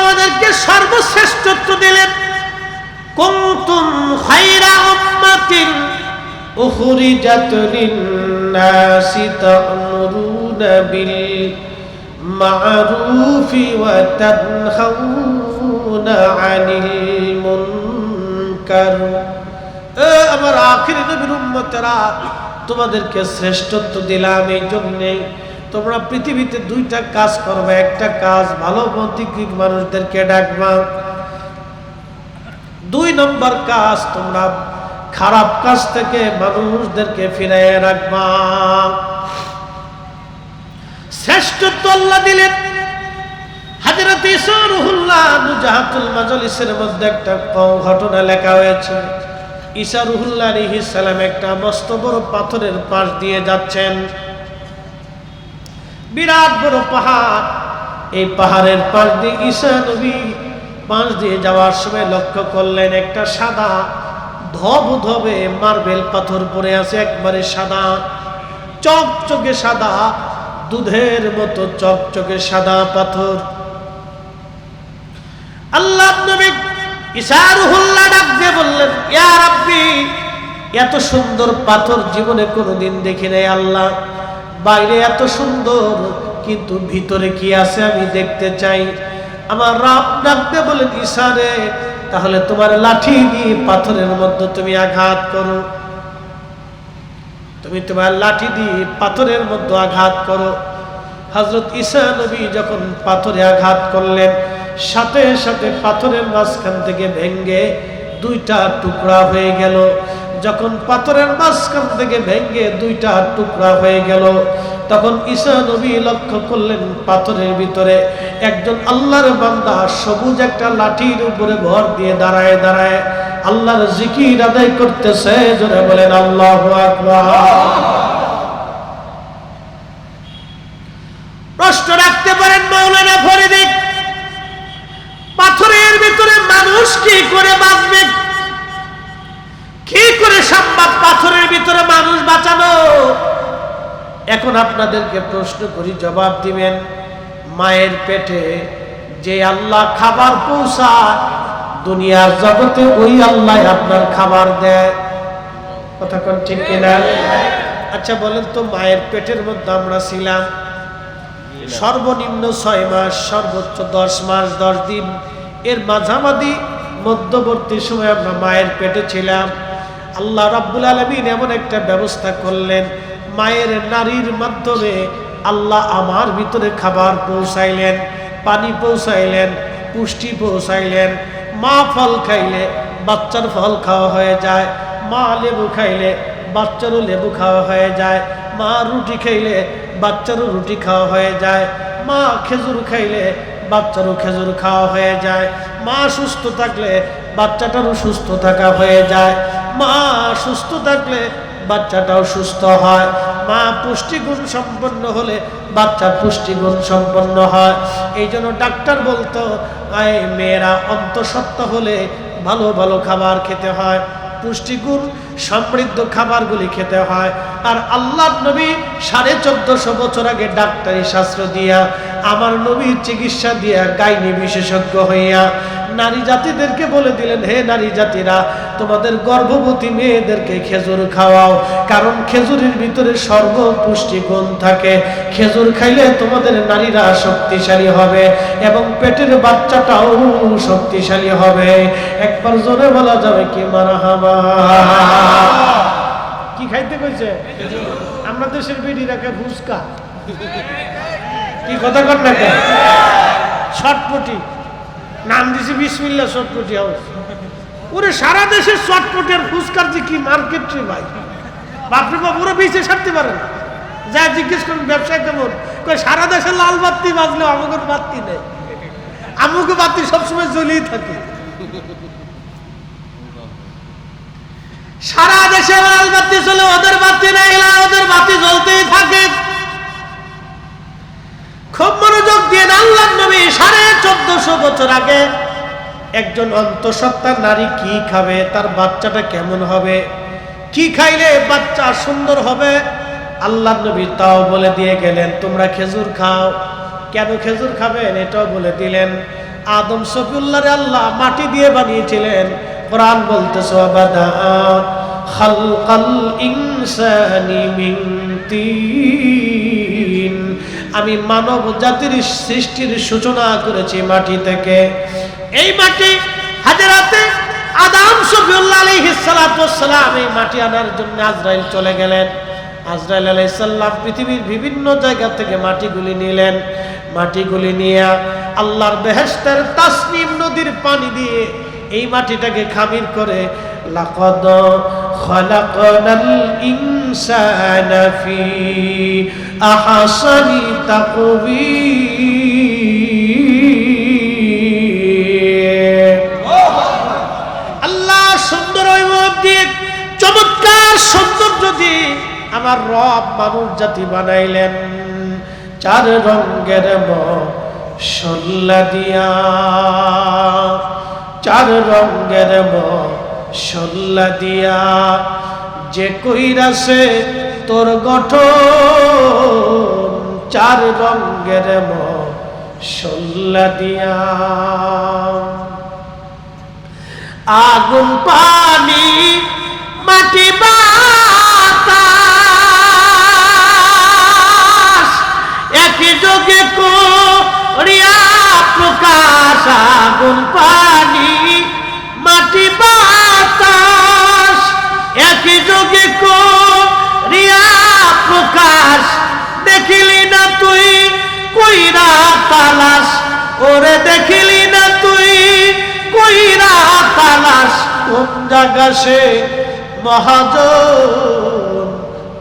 আমাদেরকে সর্বশ্রেষ্ঠত্ব দিলেন। কুনতুম খায়রা উম্মাতিন উখরিজাত লিন-নাসি বিল মা'রুফি ওয়া তানহাউনা 'আনিল মুনকার। এ আমার আখিরি নবীর তোমাদেরকে শ্রেষ্ঠত্ব দিলাম এই জন্যে তোমরা পৃথিবীতে দুইটা কাজ করবে, একটা কাজ ভালো পন্থিক মানুষদেরকে ডাকবা। দুই নম্বর কাজ, তোমরা খারাপ কাজ থেকে মানুষদেরকে ফিরাই রাখবা। শ্রেষ্ঠত্ব আল্লাহ দিলেন। হাজরত ঈসা রুহুল্লাহ নুজাহাতুল মাজলিসের মধ্যে একটা ঘটনা লেখা হয়েছে। ঈসা রুহুল্লাহ আলাইহিস সালাম একটা মস্ত বড় পাথরের পাশ দিয়ে যাচ্ছেন। বিরাট বড় পাহাড়। এই পাহাড়ের পাশ দিয়ে ঈসা নবী পাশ দিয়ে যাওয়ার সময় লক্ষ্য করলেন একটা সাদা ধব ধবে মার্বেল পাথর পরে আছে, একবারে সাদা। চকচকে সাদা, দুধের মতো চকচকে সাদা পাথর। আল্লাহ নবী ইসারুহুল্লাহ ডাক দিয়ে বললেন এত সুন্দর পাথর জীবনে কোনোদিন দেখি নাই আল্লাহ। বাইরে এত সুন্দর, কিন্তু ভিতরে কি আছে আমি দেখতে চাই। আমার রাব ডাক দিয়ে বলেন ইসারে তাহলে তোমার লাঠি দিয়ে পাথরের মধ্যে তুমি আঘাত করো। তুমি তোমার লাঠি দিয়ে পাথরের মধ্যে আঘাত করো। হজরত ঈসা নবী যখন পাথরে আঘাত করলেন, সাথে সাথে পাথরের মাঝখান থেকে ভেঙ্গে দুইটা টুকরা হয়ে গেল। যখন পাথরের মাঝখান থেকে ভেঙ্গে দুইটা টুকরা হয়ে গেল, তখন ঈসা নবী লক্ষ্য করলেন পাথরের ভিতরে একজন আল্লাহর বান্দা সবুজ একটা লাঠির উপরে ভর দিয়ে দাঁড়ায় দাঁড়ায় আল্লাহর জিকির আদায় করতেছে, জোরে বলেন, আল্লাহ প্রশ্ন রাখতে পারেন মৌলানা ফরিদিক, পাথরের ভিতরে মানুষ কি করে বাঁচবে? কি করে সম্ভব পাথরের ভিতরে মানুষ বাঁচানো? এখন আপনাদেরকে প্রশ্ন করি, জবাব দিবেন, মায়ের পেটে যে আল্লাহ খাবার পৌঁছায়, দুনিয়ার জগতে ওই আল্লাহ আপনার খাবার দেয়। কথা কোন ঠিক কিনা? আচ্ছা বলেন তো মায়ের পেটের মধ্যে আমরা ছিলাম। সর্বনিম্ন ছয় মাস, সর্বোচ্চ দশ মাস, দশ দিন। এর মাঝামাঝি মধ্যবর্তী সময় আমরা মায়ের পেটে ছিলাম। আল্লাহ রাব্বুল আলমিন এমন একটা ব্যবস্থা করলেন, মায়ের নারীর মাধ্যমে আল্লাহ আমার ভিতরে খাবার পৌঁছাইলেন, পানি পৌঁছাইলেন, পুষ্টি পৌঁছাইলেন, মা ফল খাইলে বাচ্চার ফল খাওয়া হয়ে যায়, মা লেবু খাইলে বাচ্চারও লেবু খাওয়া হয়ে যায়, মা রুটি খাইলে বাচ্চারও রুটি খাওয়া হয়ে যায়, মা খেজুর খাইলে বাচ্চারও খেজুর খাওয়া হয়ে যায়, মা সুস্থ থাকলে বাচ্চাটারও সুস্থ থাকা হয়ে যায় মা সুস্থ থাকলে বাচ্চাটাও সুস্থ হয়। মা পুষ্টিগুণ সম্পন্ন হলে বাচ্চা পুষ্টিগুণ সম্পন্ন হয়। এই জন্য ডাক্তার বলতো, আয় মেয়েরা, অন্তঃসত্ত্বা হলে ভালো ভালো খাবার খেতে হয়। পুষ্টিগুণ সমৃদ্ধ খাবারগুলি খেতে হয়। আর আল্লাহ নবী সাড়ে চোদ্দশো বছর আগে ডাক্তারি শাস্ত্র দিয়া, আমার নবীর চিকিৎসা দিয়া গাইনি বিশেষজ্ঞ হইয়া। নারী জাতিদেরকে বলে দিলেন, হে নারী জাতিরা তোমাদের গর্ভবতী মেয়েদেরকে খেজুর খাওয়াও। কারণ খেজুরের ভিতরে সর্ব পুষ্টিগুণ থাকে। খেজুর খাইলে তোমাদের নারীরা শক্তিশালী হবে এবং পেটের বাচ্চাটাও শক্তিশালী হবে। একবার জোরে বলা যাবে কি মারা হাবা কি খাইতে কইছে? আমরা দেশের বেডি রাখে ফুচকা? কি কথা কর না ছটপটি নাম দিছি বিসমিল্লা চটপটি হাউস। ওরে সারা দেশের চটপটের ফুচকার যে কি মার্কেট রে ভাই? বাপরে বাপ, ওরা বেঁচে সারতে পারে না। যা জিজ্ঞেস করুন ব্যবসা কেমন? সারা দেশে লাল বাতি বাজলেও আমাকে বাতি নেই। আমাকে বাতি সবসময় জ্বলেই থাকে। সারা দেশে লাল বাতি চলে ওদের বাতি নেই ওদের বাতি জ্বলতেই থাকে। খুব মনোযোগ দিয়ে আল্লাহ নবী সাড়ে চোদ্দশো বছর আগে একজন অন্তঃসত্ত্বা নারী কি খাবে? তার বাচ্চাটা কেমন হবে? কি খাইলে বাচ্চা সুন্দর হবে? আল্লাহ নবী তাও বলে দিয়ে গেলেন, তোমরা খেজুর খাও। কেন খেজুর খাবেন? এটাও বলে দিলেন। আদম সফিউল্লাহরে আল্লাহ মাটি দিয়ে বানিয়েছিলেন। কোরআন বলতেছে তিন। আমি মানব জাতির সৃষ্টির সূচনা করেছি মাটি থেকে। এই মাটি হাজারাতে আদাম সফিউল্লাহ আলাইহিস এই মাটি আনার জন্য আজরাইল চলে গেলেন। আজরাইল আলাইহিস সালাম পৃথিবীর বিভিন্ন জায়গা থেকে মাটিগুলি নিলেন। মাটিগুলি নিয়ে আল্লাহর বেহেশতের তাসনিম নদীর পানি দিয়ে এই মাটিটাকে খামির করে লাকাদ খলাকনাল ইনসানা ফি আহসানি তাকবীর আমার রব মানুষ জাতি বানাইলেন। চার মশল্লা দিয়া। চার রঙের মশল্লা দিয়া। যে কইরাছে তোর গঠন, চার রঙের মশল্লা দিয়া। আগুন পানি মাটি বাতাস সে মহাজন,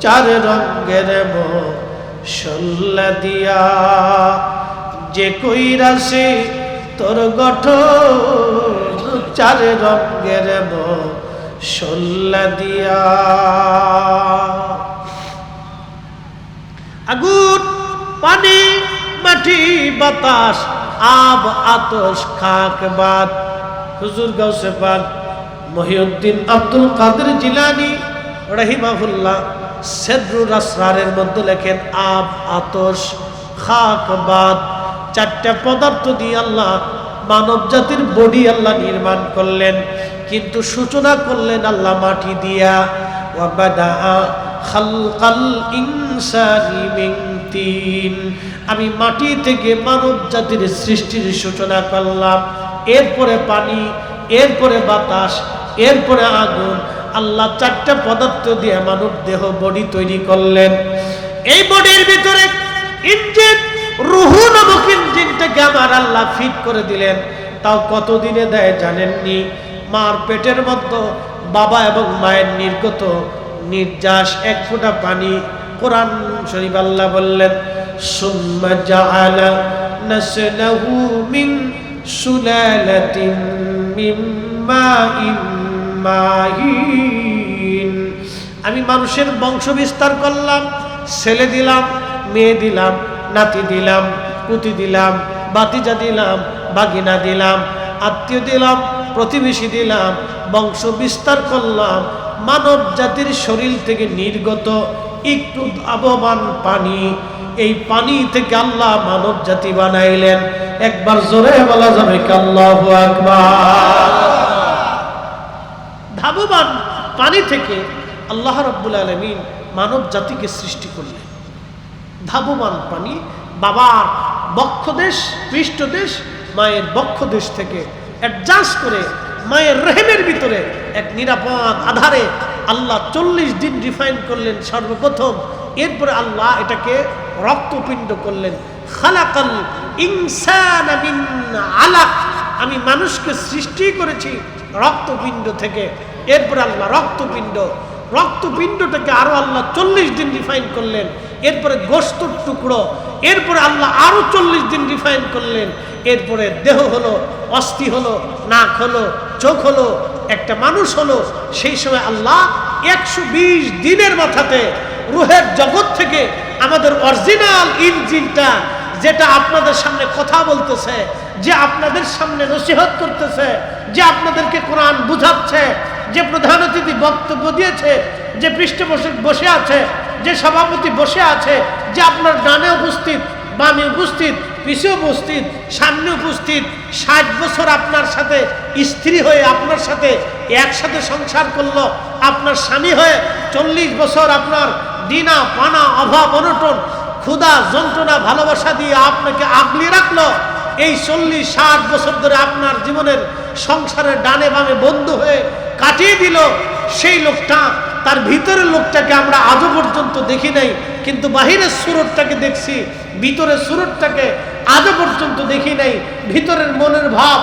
চার রঙের মশল্লা দিয়া। যে কইরা সে তোর গঠন, চার রঙের মশল্লা দিয়া। আগুন, পানি, মাটি, বাতাস, আব, আতস, খাক বাদ হুজুর গাউসে পাক মহিউদ্দিন আব্দুল কাদের জিলানি রহিমাহুল্লাহ সেদ্রুর আসরারের মধ্যে লেখেন, আব আতস খাক, বাদ, চারটা পদার্থ দিয়ে আল্লাহ মানব জাতির বডি আল্লাহ নির্মাণ করলেন, কিন্তু সূচনা করলেন আল্লাহ মাটি দিয়া। আমি মাটি থেকে মানব জাতির সৃষ্টির সূচনা করলাম, এরপরে পানি, এরপরে বাতাস এরপরে আগুন, আল্লাহ চারটা পদার্থ দিয়ে মানব দেহ বডি তৈরি করলেন। এই বডির ভিতরে ইঞ্জিন, রুহু নামক ইঞ্জিনটাকে আমার আল্লাহ ফিট করে দিলেন। তাও কতদিনে দেয় জানেননি? মার পেটের মধ্যে বাবা এবং মায়ের নির্গত নির্যাস, এক ফোঁটা পানি, কোরআন শরীফ আল্লাহ বললেন, সুম্মা জাআলা নাসলাহু মিন সুলালাতিন আমি মানুষের বংশ বিস্তার করলাম, ছেলে দিলাম, মেয়ে দিলাম, নাতি দিলাম, পুতি দিলাম বাতিজা দিলাম বাগিনা দিলাম, আত্মীয় দিলাম, প্রতিবেশী দিলাম, বংশ বিস্তার করলাম, মানব জাতির শরীর থেকে নির্গত একটু আবমান পানি, এই পানি থেকে আল্লাহ মানব জাতি বানাইলেন। একবার জোরে বলা যাবে কাল্লাহ ধাবমান পানি থেকে আল্লাহ রব্বুল আলমিন মানব জাতিকে সৃষ্টি করলেন। ধাবমান পানি বাবার বক্ষদেশ, পৃষ্ঠদেশ, মায়ের বক্ষদেশ থেকে অ্যাডজাস্ট করে মায়ের রেহেমের ভিতরে এক নিরাপদ আধারে আল্লাহ চল্লিশ দিন রিফাইন করলেন সর্বপ্রথম। এরপরে আল্লাহ এটাকে রক্তপিণ্ড করলেন। খালাকাল ইনসান আমি মানুষকে সৃষ্টি করেছি রক্তপিণ্ড থেকে। এরপরে আল্লাহ রক্তপিণ্ড। রক্তপিণ্ডটাকে আরও আল্লাহ চল্লিশ দিন রিফাইন করলেন। এরপরে গোস্তর টুকরো। এরপরে আল্লাহ আরও চল্লিশ দিন রিফাইন করলেন। এরপরে দেহ হলো, অস্থি হলো, নাক হলো, চোখ হলো, একটা মানুষ হলো। সেই সময় আল্লাহ একশো বিশ দিনের মাথাতে রুহের জগৎ থেকে আমাদের অরিজিনাল ইঞ্জিনটা যেটা আপনাদের সামনে কথা বলতেছে, যে আপনাদের সামনে নসিহত করতেছে, যে আপনাদেরকে কোরআন বুঝাচ্ছে, যে প্রধান অতিথি বক্তব্য দিয়েছে, যে পৃষ্ঠপোষক বসে আছে, যে সভাপতি বসে আছে, যে আপনার ডানে উপস্থিত, বামে উপস্থিত, পিছে উপস্থিত, সামনে উপস্থিত, ষাট বছর আপনার সাথে, স্ত্রী হয়ে আপনার সাথে একসাথে সংসার করল, আপনার স্বামী হয়ে চল্লিশ বছর আপনার দিনা পানা অভাব অনটন ক্ষুধা যন্ত্রণা ভালোবাসা দিয়ে আপনাকে আগলি রাখল। এই চল্লিশ, ষাট বছর ধরে আপনার জীবনের সংসারের ডানে বামে বন্ধু হয়ে কাটিয়ে দিল। সেই লোকটা, তার ভিতরের লোকটাকে আমরা আজও পর্যন্ত দেখি নাই, কিন্তু বাহিরের সুরতটাকে দেখছি, ভিতরের সুরতটাকে আজও পর্যন্ত দেখি নাই, ভিতরের মনের ভাব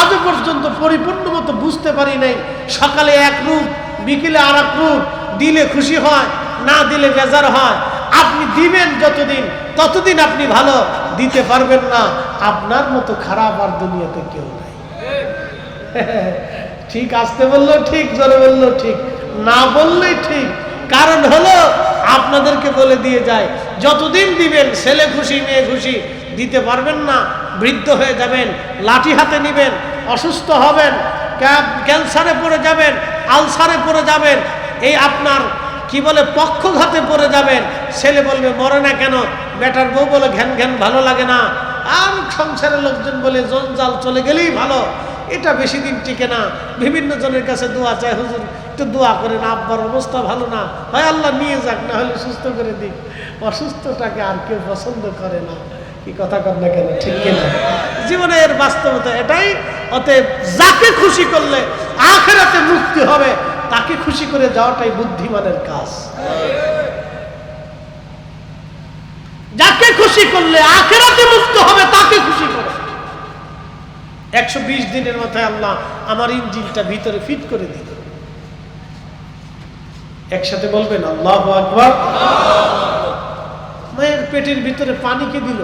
আজও পর্যন্ত পরিপূর্ণ মতো বুঝতে পারি নাই। সকালে এক রূপ, বিকেলে আর এক রূপ, দিলে খুশি হয়, না দিলে বেজার হয়। আপনি দিবেন যতদিন, ততদিন আপনি ভালো দিতে পারবেন না। আপনার মতো খারাপ আর দুনিয়াতে কেউ নাই। ঠিক আসতে বলল ঠিক, জোরে বলল ঠিক, না বললেই ঠিক। কারণ হলো, আপনাদেরকে বলে দিয়ে যায়, যতদিন দিবেন, ছেলে খুশি, মেয়ে খুশি, দিতে পারবেন না, বৃদ্ধ হয়ে যাবেন, লাঠি হাতে নিবেন, অসুস্থ হবেন ক্যান্সারে পড়ে যাবেন, আলসারে পড়ে যাবেন, এই আপনার কি বলে, পক্ষঘাতে পড়ে যাবেন। ছেলে বলবে, মরে না কেন? বেটার বউ বলে, ঘ্যান ঘ্যান, ভালো লাগে না। আর সংসারের লোকজন বলে জঞ্জাল চলে গেলেই ভালো। এটা বেশি দিন টিকে না। বিভিন্ন জনের কাছে দোয়া চায়, হুজুর, একটু দোয়া করে না আব্বার অবস্থা ভালো না। হয় আল্লাহ নিয়ে যাক, না হলে সুস্থ করে দিক। অসুস্থটাকে আর কেউ পছন্দ করে না। কি কথা কর না কেন, ঠিক কিনা জীবনের বাস্তবতা এটাই। অতএব যাকে খুশি করলে আখেরাতে মুক্তি হবে। তাকে খুশি করে যাওয়াটাই বুদ্ধিমানের কাজ। যাকে খুশি করলে আখেরাতে মুক্ত হবে, তাকে খুশি করে। একশো বিশ দিনের মাথায় আল্লাহ আমার ইঞ্জিনটা ভিতরে ফিট করে দিল। একসাথে বলবেন, আল্লাহ আকবর। মায়ের পেটের ভিতরে পানি কে দিল?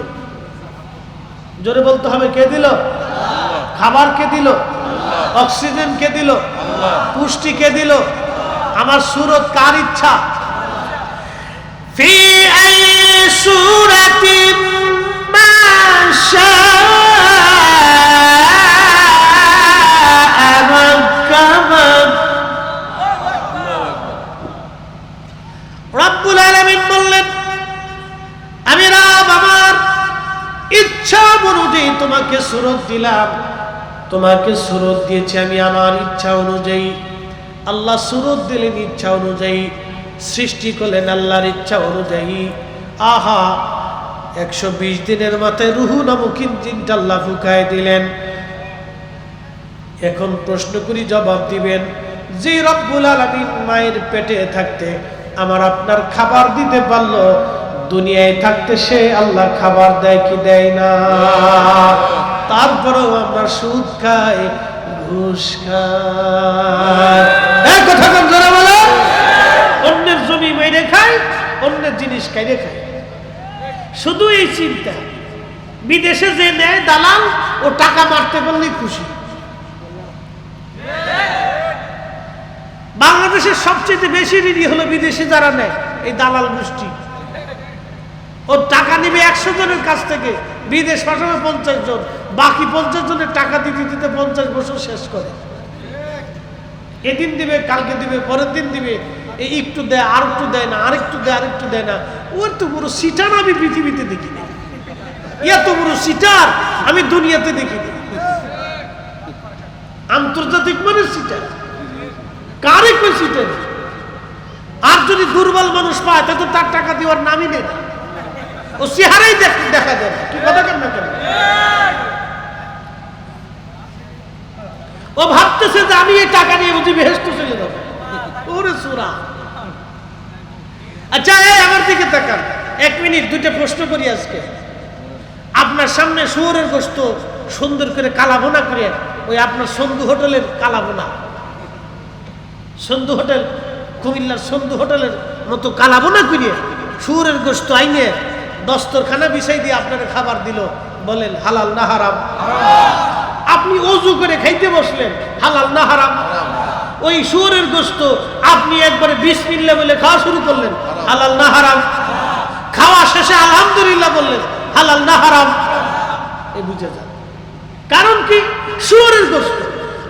জোরে বলতে হবে, কে দিল? খাবার কে দিল? অক্সিজেন কে দিল? পুষ্টি কে দিল? আমার সুরত কার ইচ্ছা? বললেন, আমি রাব আমার ইচ্ছা অনুযায়ী তোমাকে সুরত দিলাম। তোমাকে সুরত দিয়েছি আমি আমার ইচ্ছা অনুযায়ী। আল্লাহ সুরত দিলেন ইচ্ছা অনুযায়ী, সৃষ্টি করলেন আল্লাহর ইচ্ছা অনুযায়ী। আহা, একশো বিশ দিনের মাথায় রুহু নামক ইঞ্জিনটা আল্লাহ ফুকায় দিলেন। এখন প্রশ্ন করি, জবাব দিবেন যে রব্বুল আলামিন, মায়ের পেটে থাকতে আমার আপনার খাবার দিতে পারল? দুনিয়ায় থাকতে সে আল্লাহ খাবার দেয় কি দেয় না? তারপরেও আমরা সুদ খাই, ঘুষ খাই। এই কথা কম জোরে বলো। অন্যের জমি মেরে খাই, অন্যের জিনিস খাইরে খাই। শুধু এই চিন্তা। বিদেশে যে নেয় দালাল, ও টাকা মারতে পারলেই খুশি। বাংলাদেশের সবচেয়ে বেশি ঋণী হলো বিদেশি যারা নেয়, এই দালাল গোষ্ঠী। ও টাকা নিবে একশো জনের কাছ থেকে। বিদেশ পাঠাবে পঞ্চাশ জন। বাকি পঞ্চাশ জনের টাকা দিতে দিতে পঞ্চাশ বছর শেষ করে। এদিন দিবে, কালকে দিবে, পরের দিন দিবে। এই একটু দেয়, আর একটু দেয় না আরেকটু দেয় আরেকটু দেয় না। ওর তো পুরো সিটার আমি পৃথিবীতে দেখি না এত বড় সিটার আমি দুনিয়াতে দেখি না আন্তর্জাতিক মানে সিটার। কারে কই সিটার? আর যদি দুর্বল মানুষ পায় তা তো তার টাকা দেওয়ার নামই নেই। ও চেহারাই দেখা যায় না। কেন? ও ভাবতেছে যে আমি এই টাকা নিয়ে বুঝি বেহেস্ত আচ্ছা এই আমার দিকে তাকান। এক মিনিট, দুইটা প্রশ্ন করি আজকে। আপনার সামনে শুয়োরের গোস্ত সুন্দর করে কালাবোনা করে, ওই আপনার সন্ধু হোটেলের কালাবোনা সন্ধু হোটেল, কুমিল্লার সন্ধু হোটেলের মতো কালাবোনা করিয়ে শুয়োরের গোস্ত আইনে দস্তরখানা বিছাই দিয়ে আপনাকে খাবার দিল। বলেন, হালাল না হারাম? আপনি অজু করে খাইতে বসলেন, হালাল না হারাম? ওই শুয়োরের গোস্ত আপনি একবারে বিসমিল্লা বলে খাওয়া শুরু করলেন, হালাল না হারাম? খাওয়া শেষে আলহামদুলিল্লাহ বললেন, হালাল না হারাম? এ বুঝে যান। কারণ কি? শুয়োরের গোস্ত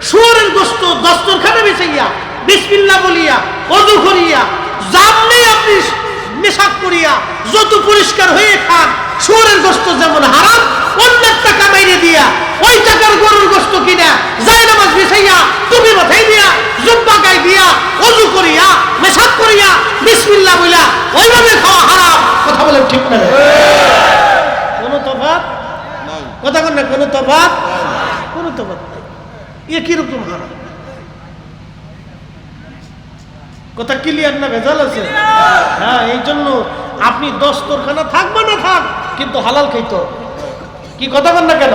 শুয়োরের গোস্ত দস্তরখানে বিছাইয়া বিসমিল্লা বলিয়া, অজু করিয়া জানলেই আপনি মেশাক করিয়া যত পরিষ্কার হয়ে খান শুয়োরের গোস্ত যেমন হারাম অন্যের টাকা মেরে দিয়া ওই টাকার গরুর গোস্ত কিনা যাই নামাজ বিছাইয়া তুমি মাথায় দিয়া জুব্বা গায়ে দিয়া অজু করিয়া মেশাক করিয়া বিসমিল্লাহ বইলা ওইভাবে খাওয়া হারাম। কথা বলেন ঠিক না? কোনো তফাৎ? কথা কন না কোনো তফাৎ? কোনো তফাৎ নাই। এ কীরকম হারাম? কথা ক্লিয়ার না, ভেজাল আছে? হ্যাঁ এই জন্য আপনি দস্তরখানা থাকবে না থাক, কিন্তু হালাল খাইতে। কি কথা বল না কেন?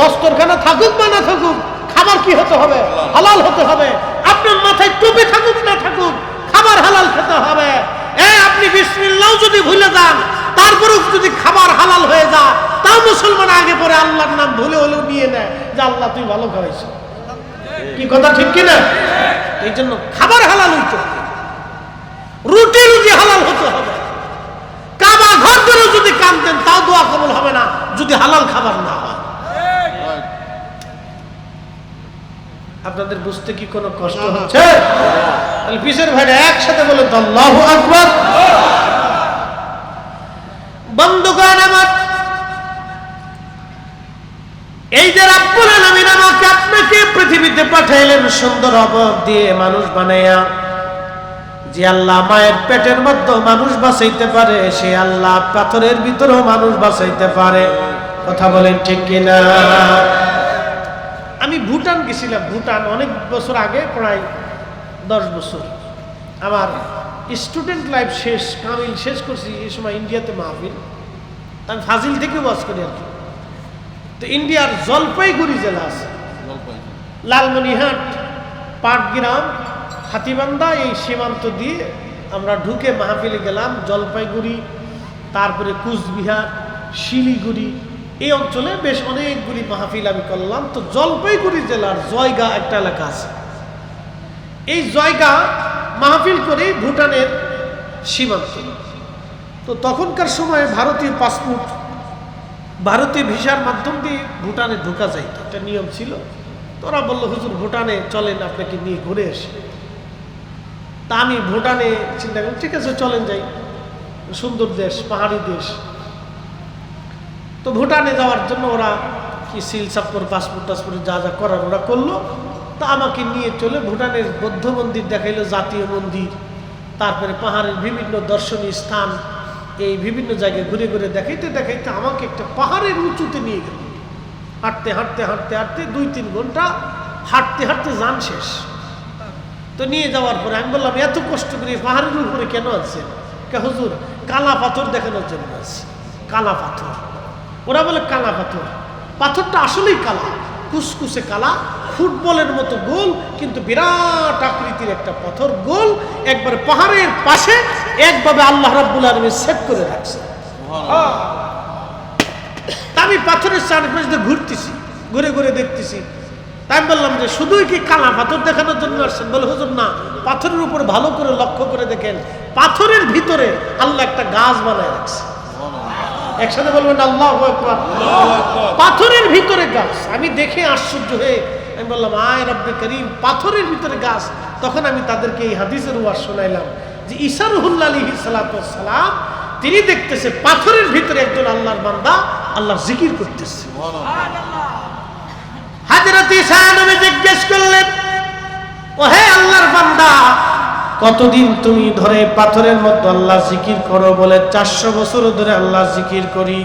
দস্তরখানা থাকুক বা না থাকুক, খাবার কি হতে হবে? হালাল হতে হবে। আপনার মাথায় টুপি থাকুক, না থাকুক, খাবার হালাল খেতে হবে। এ, আপনি বিসমিল্লাহ যদি ভুলে যান, তারপরেও যদি খাবার হালাল হয়ে যায়, তাও মুসলমান আগে পরে আল্লাহর নাম ভুলে হলেও নিয়ে নেয় যে আল্লাহ তুই ভালো খাওয়াইছ কি কথা ঠিক কিনা? এই জন্য খাবার হালাল হইতে হবে। রুটি রুজি হালাল হতে হবে। কাবা ঘর ধরেও যদি কামতেন তাও দোয়া কবল হবে না, যদি হালাল খাবার না হয়। আপনাদের বুঝতে কি কোনো কষ্ট হচ্ছে? পিসের ভাইরা একসাথে বলে তো আল্লাহু আকবার। বন্ধুগণ আমার এই যে রাব্বুল আলামিন আমাকে আপনাকে পৃথিবীতে পাঠাইলেন সুন্দর অবয়ব দিয়ে মানুষ বানাইয়া, যে আল্লাহ মায়ের পেটের মধ্যে মানুষ বাঁচাইতে পারে, সে আল্লাহ পাথরের ভিতরেও মানুষ বাঁচাইতে পারে। কথা বলেন ঠিক কিনা? আমি ভুটান গেছিলাম, ভুটান অনেক বছর আগে, প্রায় দশ বছর। আমার স্টুডেন্ট লাইফ শেষ, কামিল শেষ করছি, এই সময় ইন্ডিয়াতে মাহফিল। আমি ফাজিল থেকে ওয়াজ করি আর কি। তো ইন্ডিয়ার জলপাইগুড়ি জেলা আছে। লালমনিহাট পাটগ্রাম হাতিবান্ধা এই সীমান্ত দিয়ে আমরা ঢুকে মাহফিলে গেলাম জলপাইগুড়ি তারপরে কুচবিহার শিলিগুড়ি এই অঞ্চলে বেশ অনেকগুলি মাহফিল আমি করলাম। তো জলপাইগুড়ি জেলার জয়গা একটা এলাকা আছে। এই জয়গা মাহফিল করে ভুটানের সীমান্ত। তো তখনকার সময় ভারতীয় পাসপোর্ট ভারতীয় ভিসার মাধ্যম দিয়ে ভুটানে ঢোকা যায়। একটা নিয়ম ছিল। তো ওরা বলল, হুজুর, ভুটানে চলেন, আপনাকে নিয়ে ঘুরে এসে তা আমি ভুটানে চিন্তা করি, ঠিক আছে, চলেন যাই। সুন্দর দেশ, পাহাড়ি দেশ। তো ভুটানে যাওয়ার জন্য ওরা কি সিল সাপ্পর, পাসপোর্ট টাসপোর্ট যা যা করার ওরা করল। তা আমাকে নিয়ে চলে ভুটানের বৌদ্ধ মন্দির দেখাইলো জাতীয় মন্দির। তারপরে পাহাড়ের বিভিন্ন দর্শনীয় স্থান এই বিভিন্ন জায়গায় ঘুরে ঘুরে দেখাইতে দেখাইতে আমাকে একটা পাহাড়ের উঁচুতে নিয়ে গেল। হাঁটতে হাঁটতে হাঁটতে হাঁটতে দুই তিন ঘণ্টা হাঁটতে হাঁটতে যান শেষ। তো নিয়ে যাওয়ার পরে আমি বললাম, এত কষ্ট করে পাহাড়ের উপরে কেন আছে কে, হুজুর, কালা পাথর দেখানোর জন্য আছে। কালা পাথর। ওরা বলে, কালা পাথর। পাথরটা আসলেই কালা। কুসকুসে কালা, ফুটবলের মতো গোল, কিন্তু বিরাট আকৃতির একটা পাথর গোল, একবার পাহাড়ের পাশে, একভাবে আল্লাহ রাব্বুল আলমী সেট করে রাখছে। আমি পাথরের চারপাশে ঘুরতেছি, ঘুরে ঘুরে দেখতেছি, তাই আমি বললাম যে শুধুই কি কালা পাথর দেখানোর জন্য আসছেন? বলে, হুজুর, না। পাথরের উপর ভালো করে লক্ষ্য করে দেখেন, পাথরের ভিতরে আল্লাহ একটা গাছ বানায় রাখছে। একসাথে বলবেন আল্লাহ পাথরের ভিতরে গাছ। আমি দেখে আশ্চর্য হয়ে আমি বললাম আয় রব্বে করিম পাথরের ভিতরে গাছ। তখন আমি তাদেরকে এই হাদিসের ওয়াজ শোনাইলাম যে ইসারুল্লাহ আলী সালাম তিনি দেখতেছে পাথরের ভিতরে একজন আল্লাহর বান্দা আল্লাহ জিকির করতেছে। হাজরত নবী জিজ্ঞেস করলেন ও হে আল্লাহর বান্দা কতদিন তুমি ধরে পাথরের মতো আল্লাহ জিকির করো? বলে, চারশো বছর ধরে আল্লাহ জিকির করি।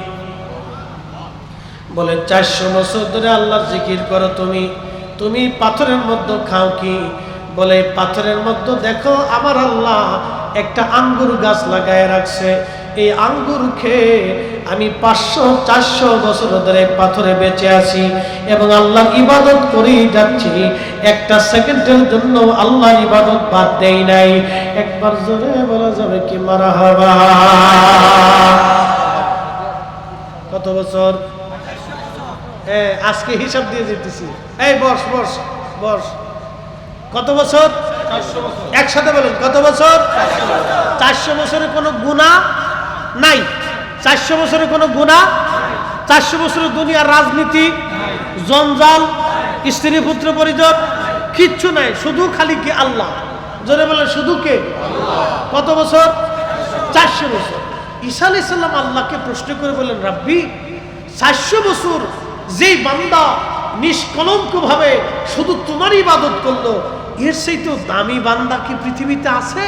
বলে, চারশো বছর ধরে আল্লাহ জিকির করো তুমি। তুমি পাথরের মধ্যে খাও কি? বলে, পাথরের মধ্যে দেখো, আমার আল্লাহ একটা আঙ্গুর গাছ লাগায় রাখছে। এই আঙ্গুর খেয়ে আমি পাঁচশো, চারশো বছর ধরে পাথরে বেঁচে আছি এবং আল্লাহ ইবাদত করেই যাচ্ছি। একটা সেকেন্ডের জন্য আল্লাহ ইবাদত বাদ দেই নাই। একবার জোরে বলা যাবে কি মারা হবা কত বছর? আজকে হিসাব দিয়ে যেতেছি এই, বস বস বস। কত বছর? একসাথে বলুন, কত বছর? চারশো বছরে কোনো গুণা নাই। চারশো বছরে কোনো গুণা চারশো বছরের দুনিয়ার রাজনীতি, জঞ্জাল স্ত্রী পুত্র পরিজন? কিচ্ছু নাই, শুধু খালি কি আল্লাহ? জোরে বলে শুধু কে? কত বছর? চারশো বছর। ঈসা আলাইসাল্লাম আল্লাহকে প্রশ্ন করে বললেন রাব্বি, চারশো বছর যেই বান্দা নিষ্কলঙ্ক ভাবে শুধু তোমার ইবাদত করল, এর সেই তো দামি বান্দা কি পৃথিবীতে আছে?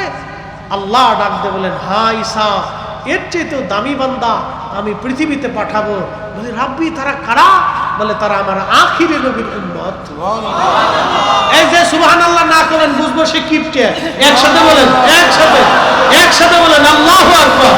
আল্লাহ ডাক দিয়ে বলেন হা ঈসা, এর চেয়ে তো দামি বান্দা আমি পৃথিবীতে পাঠাবো বলে রাব্বি তারা কারা? বলে তারা আমার আখিরে নবীর উম্মত। এই যে সুবহানাল্লাহ না করেন বুঝব সে কিপটে। একসাথে বলেন একসাথে একসাথে বলেন আল্লাহু আকবার।